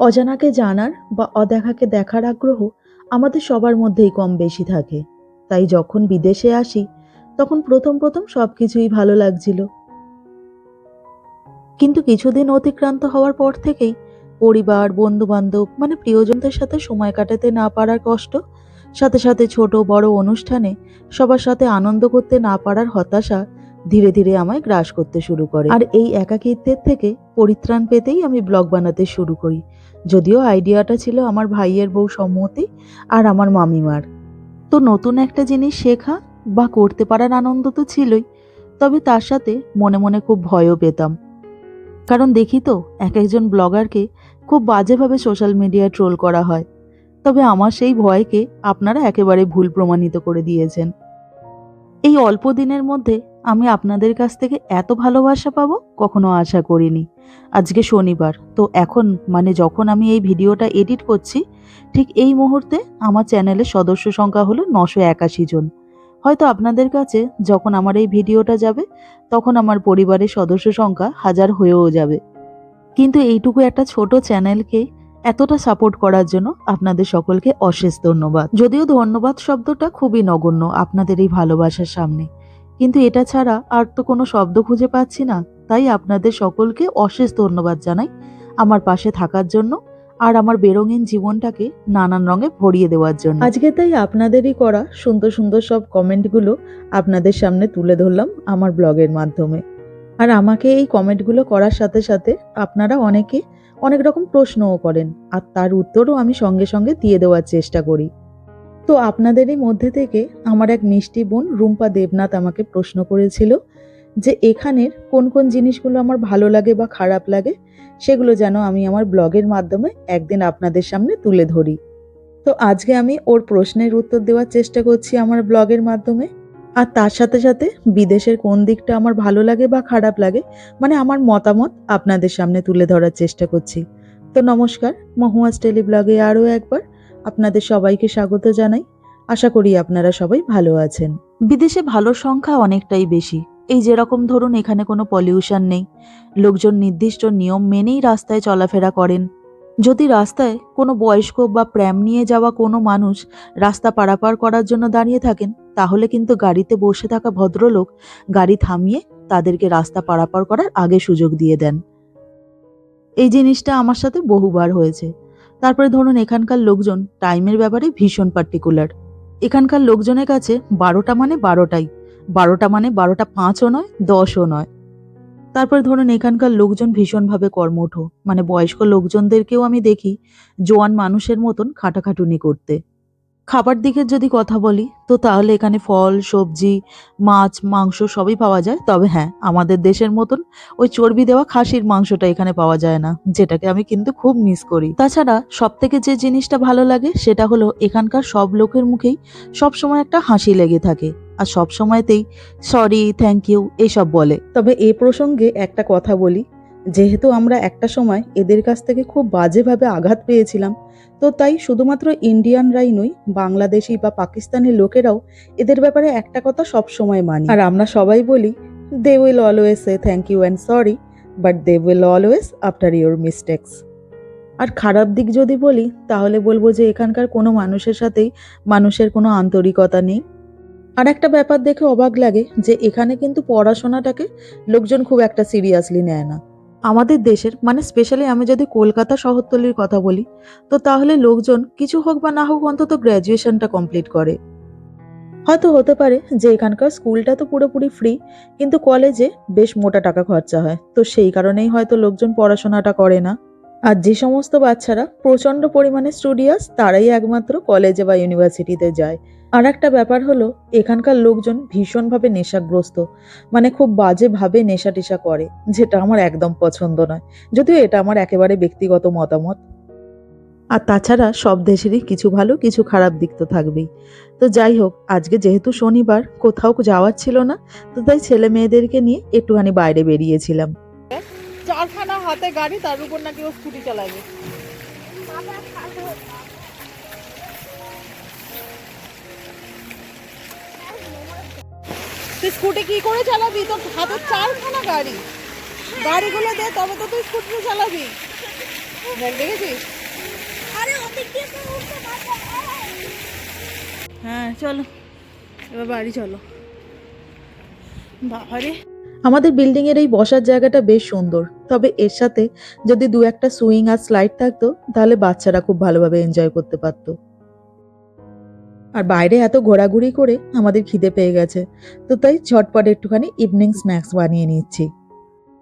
অজানাকে জানার বা অদেখাকে দেখার আগ্রহ আমাদের সবার মধ্যেই কম বেশি থাকে। তাই যখন বিদেশে আসি, তখন প্রথম প্রথম সব কিছুই ভালো লাগছিল। কিন্তু কিছুদিন অতিক্রান্ত হওয়ার পর থেকেই পরিবার বন্ধু বান্ধব মানে প্রিয়জনদের সাথে সময় কাটাতে না পারার কষ্ট, সাথে সাথে ছোট বড় অনুষ্ঠানে সবার সাথে আনন্দ করতে না পারার হতাশা ধীরে ধীরে আমায় গ্রাস করতে শুরু করে। আর এই একাকিত্বের থেকে পরিত্রাণ পেতেই আমি ব্লগ বানাতে শুরু করি। যদিও আইডিয়াটা ছিল আমার ভাইয়ের বউ সম্মতি আর আমার মামিমার। তো নতুন একটা জিনিস শেখা বা করতে পারার আনন্দ তো ছিলই, তবে তার সাথে মনে মনে খুব ভয়ও পেতাম। কারণ দেখি তো, এক একজন ব্লগারকে খুব বাজেভাবে সোশ্যাল মিডিয়ায় ট্রোল করা হয়। তবে আমার সেই ভয়কে আপনারা একেবারে ভুল প্রমাণিত করে দিয়েছেন। এই অল্প দিনের মধ্যে আমি আপনাদের কাছ থেকে এত ভালোবাসা পাবো, কখনো আশা করিনি। আজকে শনিবার, তো এখন মানে যখন আমি এই ভিডিওটা এডিট করছি, ঠিক এই মুহূর্তে আমার চ্যানেলের সদস্য সংখ্যা হলো নশো একাশি জন। হয়তো আপনাদের কাছে যখন আমার এই ভিডিওটা যাবে, তখন আমার পরিবারের সদস্য সংখ্যা হাজার হয়েও যাবে। কিন্তু এইটুকু একটা ছোট চ্যানেলকে এতটা সাপোর্ট করার জন্য আপনাদের সকলকে অশেষ ধন্যবাদ। যদিও ধন্যবাদ শব্দটা খুবই নগণ্য আপনাদের এই ভালোবাসার সামনে। কিন্তু এটা ছাড়া আর তো কোনো শব্দ খুঁজে পাচ্ছি না। তাই আপনাদের সকলকে অশেষ ধন্যবাদ জানাই আমার পাশে থাকার জন্য আর আমার বেরঙিন জীবনটাকে নানান রঙে ভরিয়ে দেওয়ার জন্য। আজকে তাই আপনাদেরই করা সুন্দর সুন্দর সব কমেন্টগুলো আপনাদের সামনে তুলে ধরলাম আমার ব্লগের মাধ্যমে। আর আমাকে এই কমেন্টগুলো করার সাথে সাথে আপনারা অনেকে অনেক রকম প্রশ্নও করেন আর তার উত্তরও আমি সঙ্গে সঙ্গে দিয়ে দেওয়ার চেষ্টা করি। তো আপনাদেরই মধ্যে থেকে আমার এক মিষ্টি বোন রুম্পা দেবনাথ আমাকে প্রশ্ন করেছিল যে এখানের কোন কোন জিনিসগুলো আমার ভালো লাগে বা খারাপ লাগে, সেগুলো যেন আমি আমার ব্লগের মাধ্যমে একদিন আপনাদের সামনে তুলে ধরি। তো আজকে আমি ওর প্রশ্নের উত্তর দেওয়ার চেষ্টা করছি আমার ব্লগের মাধ্যমে। আর তার সাথে সাথে বিদেশের কোন দিকটা আমার ভালো লাগে বা খারাপ লাগে মানে আমার মতামত আপনাদের সামনে তুলে ধরার চেষ্টা করছি। তো নমস্কার মহুয়াস টেলি ব্লগে আরও একবার। আপনাদের সবাইকে স্বাগত জানাই। আশা করি আপনারা সবাই ভালো আছেন। বিদেশে ভালোর সংখ্যা অনেকটাই বেশি। এই যেরকম ধরুন এখানে কোনো পলিউশন নেই। লোকজন নির্দিষ্ট নিয়ম মেনেই রাস্তায় চলাফেরা করেন। যদি রাস্তায় কোনো বয়স্ক বা প্র্যাম নিয়ে যাওয়া কোনো মানুষ রাস্তা পারাপার করার জন্য দাঁড়িয়ে থাকেন, তাহলে কিন্তু গাড়িতে বসে থাকা ভদ্রলোক গাড়ি থামিয়ে তাদেরকে রাস্তা পারাপার করার আগে সুযোগ দিয়ে দেন। এই জিনিসটা আমার সাথে বহুবার হয়েছে। তারপরে ধরুন এখানকার লোকজন টাইমের ব্যাপারে ভীষণ পার্টিকুলার এখানকার লোকজনের কাছে বারোটা মানে বারোটাই। বারোটা মানে বারোটা পাঁচও নয়, দশও নয়। তারপরে ধরুন এখানকার লোকজন ভীষণভাবে কর্মঠ মানে বয়স্ক লোকজনদেরকেও আমি দেখি, জোয়ান মানুষের মতন খাটাখাটুনি করতে। খাবার দিকের যদি কথা বলি, তো তাহলে এখানে ফল, সবজি, মাছ, মাংস সবই পাওয়া যায়। তবে হ্যাঁ আমাদের দেশের মতন ওই চর্বি দেওয়া খাসির মাংসটা এখানে পাওয়া যায় না, যেটাকে আমি কিন্তু খুব মিস করি। তাছাড়া সব থেকে যে জিনিসটা ভালো লাগে, সেটা হলো এখানকার সব লোকের মুখেই সব সময় একটা হাসি লেগে থাকে। আর সব সময়তেই সরি থ্যাংক ইউ এইসব বলে। তবে এ প্রসঙ্গে একটা কথা বলি যেহেতু আমরা একটা সময় এদের কাছ থেকে খুব বাজেভাবে আঘাত পেয়েছিলাম, তো তাই শুধুমাত্র ইন্ডিয়ানরাই নই, বাংলাদেশি বা পাকিস্তানের লোকেরাও এদের ব্যাপারে একটা কথা সব সময় মানি। আর আমরা সবাই বলি they will always say thank you and sorry but they will always after your mistakes আর খারাপ দিক যদি বলি, তাহলে বলব যে এখানকার কোনো মানুষের সাথেই মানুষের কোনো আন্তরিকতা নেই। আর একটা ব্যাপার দেখে অবাক লাগে যে এখানে কিন্তু পড়াশোনাটাকে লোকজন খুব একটা সিরিয়াসলি নেয় না। আমাদের দেশের মানে স্পেশালি আমি যদি কলকাতা শহরতলির কথা বলি, তো তাহলে লোকজন কিছু হোক বা না হোক অন্তত গ্র্যাজুয়েশনটা কমপ্লিট করে। হয়তো হতে পারে যে এখানকার স্কুলটা তো পুরোপুরি ফ্রি কিন্তু কলেজে বেশ মোটা টাকা খরচা হয়। তো সেই কারণেই হয়তো লোকজন পড়াশোনাটা করে না। আর যে সমস্ত বাচ্চারা প্রচণ্ড পরিমাণে স্টুডিয়াস তারাই একমাত্র কলেজে বা ইউনিভার্সিটিতে যায়। আর একটা ব্যাপার হলো, এখানকার লোকজন ভীষণভাবে নেশাগ্রস্ত। মানে খুব বাজেভাবে নেশা টেশা করে, যেটা আমার একদম পছন্দ নয়। যদিও এটা আমার একেবারে ব্যক্তিগত মতামত। আর তাছাড়া সব দেশেরই কিছু ভালো, কিছু খারাপ দিক তো থাকবেই। তো যাই হোক, আজকে যেহেতু শনিবার, কোথাও যাওয়ার ছিল না, তো তাই ছেলে মেয়েদেরকে নিয়ে একটুখানি বাইরে বেরিয়েছিলাম। চারখানা হাতে গাড়ি, তার উপর নাকি ও স্কুটি চালাবে। তুই স্কুটি কি করে চালাবি? তোর হাতে চারখানা গাড়ি। গাড়িগুলো দে তবে তো তুই স্কুটি চালাবি। দেখেছিস? আরে ওদিক দিয়ে তো উঠতে পারবে? হ্যাঁ চলো। এবার বাড়ি চলো। বাবারে। আমাদের বিল্ডিং এর এই বসার জায়গাটা বেশ সুন্দর। তবে এর সাথে যদি দু একটা সুইং আর স্লাইড থাকতো তাহলে বাচ্চারা খুব ভালোভাবে এনজয় করতে পারতো। আর বাইরে এত ঘোরাঘুরি করে আমাদের খিদে পেয়ে গেছে। তো তাই ঝটপট একটুখানি ইভিনিং স্ন্যাক্স বানিয়ে নিচ্ছি।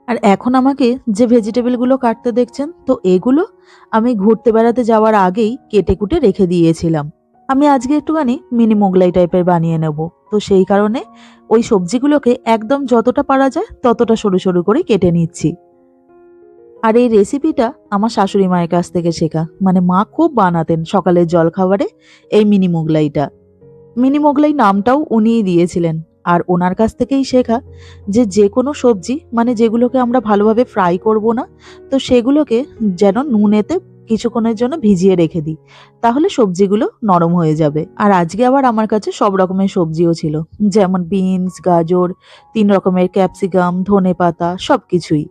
আর এখন আমাকে যে ভেজিটেবলগুলো কাটতে দেখছেন, তো এগুলো আমি ঘুরতে বেড়াতে যাওয়ার আগেই কেটে কুটে রেখে দিয়েছিলাম। আমি আজকে একটুখানি মিনি মোগলাই টাইপের বানিয়ে নেব। তো সেই কারণে ওই সবজিগুলোকে একদম যতটা পারা যায় ততটা সরু সরু করে কেটে নিচ্ছি। আর এই রেসিপিটা আমার শাশুড়ি মায়ের কাছ থেকে শেখা। মানে মা খুব বানাতেন সকালের জলখাবারে এই মিনি মোগলাইটা। মিনি মোগলাই নামটাও উনিই দিয়েছিলেন। আর ওনার কাছ থেকেই শেখা যে যে কোনো সবজি মানে যেগুলোকে আমরা ভালোভাবে ফ্রাই করব না, তো সেগুলোকে যেন নুনেতে কিছুক্ষণের জন্য ভিজিয়ে রেখে দিই। তাহলে সবজিগুলো নরম হয়ে যাবে। আর আজকে আবার আমার কাছে সব রকমের সবজিও ছিল। যেমন বিনস গাজর, তিন রকমের ক্যাপসিকাম ধনে পাতা সব কিছুই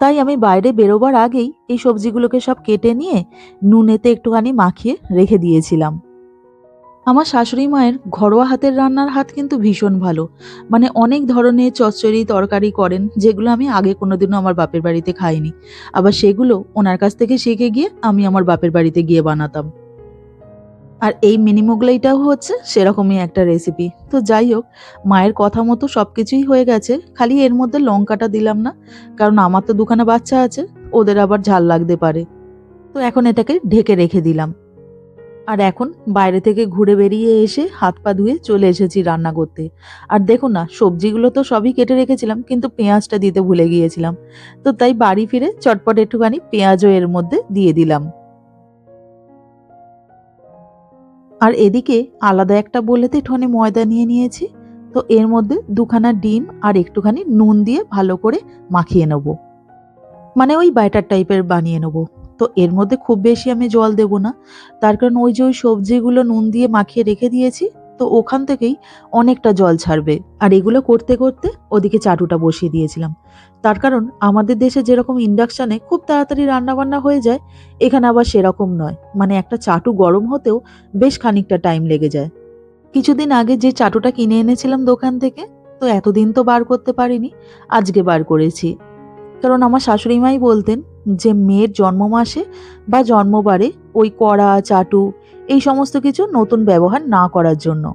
তাই আমি বাইরে বেরোবার আগেই এই সবজিগুলোকে সব কেটে নিয়ে নুনেতে একটুখানি মাখিয়ে রেখে দিয়েছিলাম। আমার শাশুড়ি মায়ের ঘরোয়া হাতের রান্নার হাত কিন্তু ভীষণ ভালো। মানে অনেক ধরনের চচ্চড়ি তরকারি করেন, যেগুলো আমি আগে কোনোদিনও আমার বাপের বাড়িতে খাইনি। আবার সেগুলো ওনার কাছ থেকে শিখে গিয়ে আমি আমার বাপের বাড়িতে গিয়ে বানাতাম। আর এই মিনি মোগলাইটাও হচ্ছে সেরকমই একটা রেসিপি তো যাই হোক মায়ের কথা মতো সব কিছুই হয়ে গেছে, খালি এর মধ্যে লঙ্কাটা দিলাম না, কারণ আমার তো দুখানা বাচ্চা আছে, ওদের আবার ঝাল লাগতে পারে। তো এখন এটাকে ঢেকে রেখে দিলাম। আর এখন বাইরে থেকে ঘুরে বেরিয়ে এসে হাত পা ধুয়ে চলে এসেছি রান্না করতে। আর দেখো না, সবজিগুলো তো সবই কেটে রেখেছিলাম, কিন্তু পেঁয়াজটা দিতে ভুলে গিয়েছিলাম। তো তাই বাড়ি ফিরে চটপট একটুখানি পেঁয়াজও এর মধ্যে দিয়ে দিলাম। আর এদিকে আলাদা একটা বলেতে ঠনে ময়দা নিয়ে নিয়েছি, তো এর মধ্যে দুখানা ডিম আর একটুখানি নুন দিয়ে ভালো করে মাখিয়ে নেব। মানে ওই ব্যাটার টাইপের বানিয়ে নেব। তো এর মধ্যে খুব বেশি আমি জল দেব না। তার কারণ ওই যে ওই সবজিগুলো নুন দিয়ে মাখিয়ে রেখে দিয়েছি তো ওখান থেকেই অনেকটা জল ছাড়বে। আর এগুলো করতে করতে ওদিকে চাটুটা বসিয়ে দিয়েছিলাম। তার কারণ আমাদের দেশে যেরকম ইন্ডাকশানে খুব তাড়াতাড়ি রান্নাবান্না হয়ে যায়, এখানে আবার সেরকম নয়। মানে একটা চাটু গরম হতেও বেশ খানিকটা টাইম লেগে যায়। কিছুদিন আগে যে চাটুটা কিনে এনেছিলাম দোকান থেকে, তো এতদিন তো বার করতে পারিনি, আজকে বার করেছি। কারণ আমার শাশুড়ি মাই বলতেন যে, মেয়ের জন্ম মাসে বা জন্মবারে ওই কড়া, চাটু এই সমস্ত কিছু নতুন ব্যবহার না করার জন্য।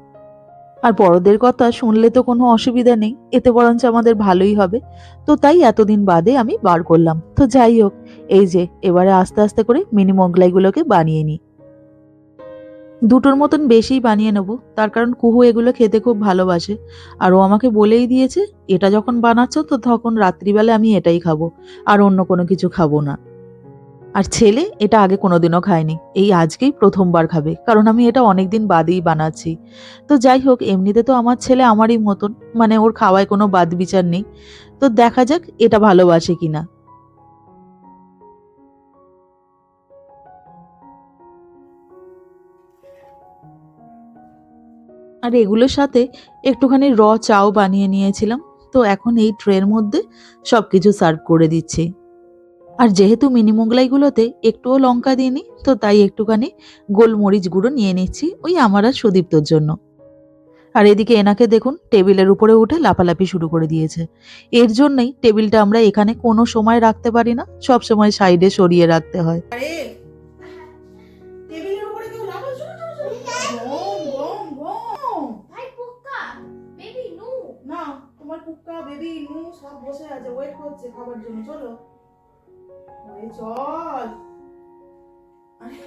আর বড়দের কথা শুনলে তো কোনো অসুবিধা নেই, এতে বরঞ্চ আমাদের ভালোই হবে। তো তাই এতদিন বাদে আমি বার করলাম। তো যাই হোক, এই যে, এবারে আস্তে আস্তে করে মিনি মোগলাইগুলোকে বানিয়ে নিই। দুটোর মতন বেশিই বানিয়ে নেব, তার কারণ কুহু এগুলো খেতে খুব ভালোবাসে। আর ও আমাকে বলেই দিয়েছে, এটা যখন বানাচ্ছ তো তখন রাত্রিবেলা আমি এটাই খাব, আর অন্য কোনো কিছু খাব না। আর ছেলে এটা আগে কোনোদিনও খায়নি। এই আজকেই প্রথমবার খাবে, কারণ আমি এটা অনেক দিন বাদেই বানাচ্ছি। তো যাই হোক, এমনিতে তো আমার ছেলে আমারই মতন মানে ওর খাওয়ায় কোনো বাদ বিচার নেই। তো দেখা যাক এটা ভালোবাসে কিনা। আর এগুলোর সাথে একটুখানি র চাও বানিয়ে নিয়েছিলাম। তো এখন এই ট্রের মধ্যে সব কিছু সার্ভ করে দিচ্ছি। আর যেহেতু মিনি মোগলাইগুলোতে একটুও লঙ্কা দিইনি তো তাই একটুখানি গোলমরিচ গুঁড়ো নিয়ে নিচ্ছি ওই আমার আর সুদীপ্তর জন্য। আর এদিকে এনাকে দেখুন টেবিলের উপরে উঠে লাফালাফি শুরু করে দিয়েছে। এর জন্যই টেবিলটা আমরা এখানে কোনো সময় রাখতে পারি না সব সময় সাইডে সরিয়ে রাখতে হয়। বেবি নু। তোমার কুক্কা বেবি নু সব বসে আছে ওয়েট করছে খাবার জন্য চলো। চল। আরে,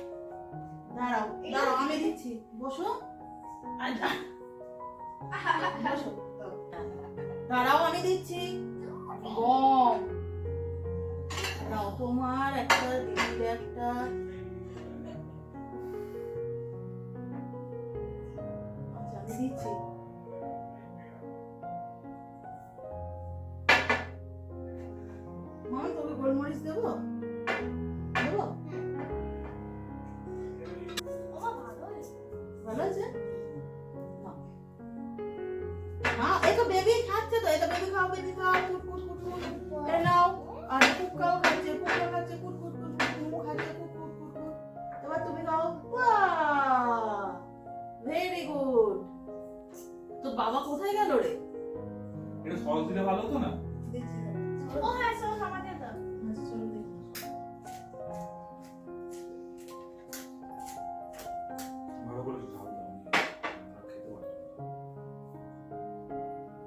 দাঁড়াও দাঁড়াও আমি দিচ্ছি বসো। বসো। আমি দিচ্ছি গম। দাও তোমার একটা দিদির একটা। আচ্ছা দিচ্ছি। দেবো দেবো নাও ভেরি গুড বাবা কোথায় গেল রে এটা সস দিলে ভালো হতো না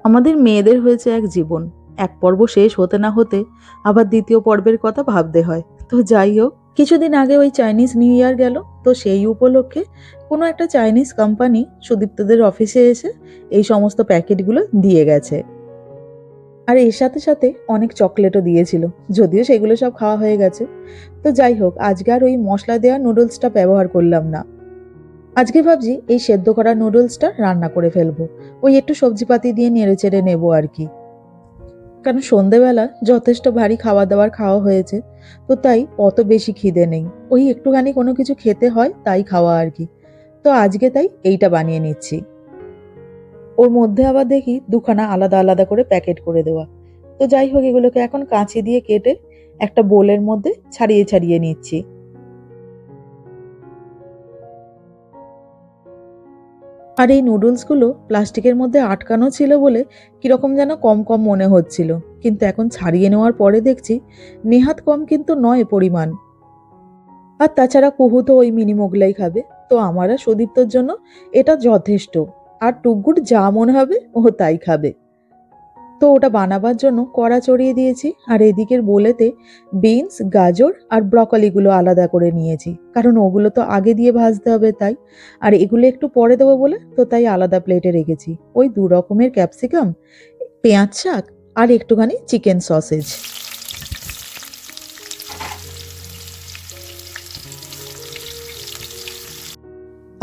আমাদের মেয়েদের হয়েছে এক জীবন। এক পর্ব শেষ হতে না হতে আবার দ্বিতীয় পর্বের কথা ভাবতে হয়। তো যাই হোক, কিছুদিন আগে ওই চাইনিজ নিউ ইয়ার গেল। তো সেই উপলক্ষে কোনো একটা চাইনিজ কোম্পানি সুদীপ্তদের অফিসে এসে এই সমস্ত প্যাকেটগুলো দিয়ে গেছে। আর এর সাথে সাথে অনেক চকলেটও দিয়েছিল, যদিও সেগুলো সব খাওয়া হয়ে গেছে। তো যাই হোক, আজকে আর ওই মশলা দেওয়া নুডলসটা ব্যবহার করলাম না। আজকে ভাবছি এই সেদ্ধ করা নুডলসটা রান্না করে ফেলব। ওই একটু সবজিপাতি দিয়ে নেড়ে চেড়ে নেব আর কি। কারণ সন্ধেবেলা যথেষ্ট ভারী খাওয়া দাওয়ার খাওয়া হয়েছে, তো তাই অত বেশি খিদে নেই। ওই একটুখানি কোনো কিছু খেতে হয় তাই খাওয়া আর কি। তো আজকে তাই এইটা বানিয়ে নিচ্ছি। ওর মধ্যে আবার দেখি দুখানা আলাদা আলাদা করে প্যাকেট করে দেওয়া। তো যাই হোক, এগুলোকে এখন কাঁচি দিয়ে কেটে একটা বোলের মধ্যে ছাড়িয়ে ছাড়িয়ে নিচ্ছি। আর এই নুডলসগুলো প্লাস্টিকের মধ্যে আটকানো ছিল বলে কীরকম যেন কম কম মনে হচ্ছিল। কিন্তু এখন ছাড়িয়ে নেওয়ার পরে দেখছি নেহাত কম কিন্তু নয় পরিমাণ। আর তাছাড়া কুহু তো ওই মিনি মোগলাই খাবে। তো আমার আর সুদীপ্তর জন্য এটা যথেষ্ট। আর টুকগুট যা মনে হবে ও তাই খাবে। তো ওটা বানাবার জন্য কড়া চড়িয়ে দিয়েছি, আর এদিকের বলেতে বিনস, গাজর আর ব্রকলিগুলো আলাদা করে নিয়েছি। কারণ ওগুলো তো আগে দিয়ে ভাজতে হবে তাই। আর এগুলো একটু পরে দেবো বলে তো তাই আলাদা প্লেটে রেখেছি। ওই দু রকমের ক্যাপসিকাম, পেঁয়াজ শাক আর একটুখানি চিকেন সসেজ।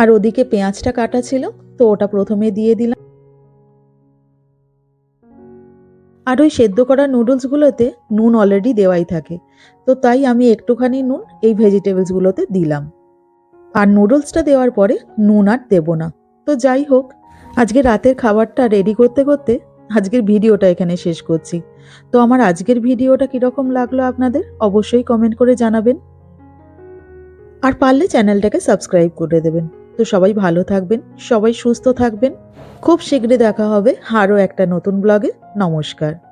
আর ওদিকে পেঁয়াজটা কাটা ছিল, তো ওটা প্রথমে দিয়ে দিলাম। আর ওই সেদ্ধ করা নুডলসগুলোতে নুন অলরেডি দেওয়াই থাকে। তো তাই আমি একটুখানি নুন এই ভেজিটেবলসগুলোতে দিলাম। আর নুডলসটা দেওয়ার পরে নুন আর দেবো না। তো যাই হোক, আজকে রাতের খাবারটা রেডি করতে করতে আজকের ভিডিওটা এখানে শেষ করছি। তো আমার আজকের ভিডিওটা কীরকম লাগল আপনাদের অবশ্যই কমেন্ট করে জানাবেন। আর পারলে চ্যানেলটাকে সাবস্ক্রাইব করে দেবেন। তো সবাই ভালো থাকবেন, সবাই সুস্থ থাকবেন। খুব শীঘ্রই দেখা হবে আরও একটা নতুন ব্লগে নমস্কার।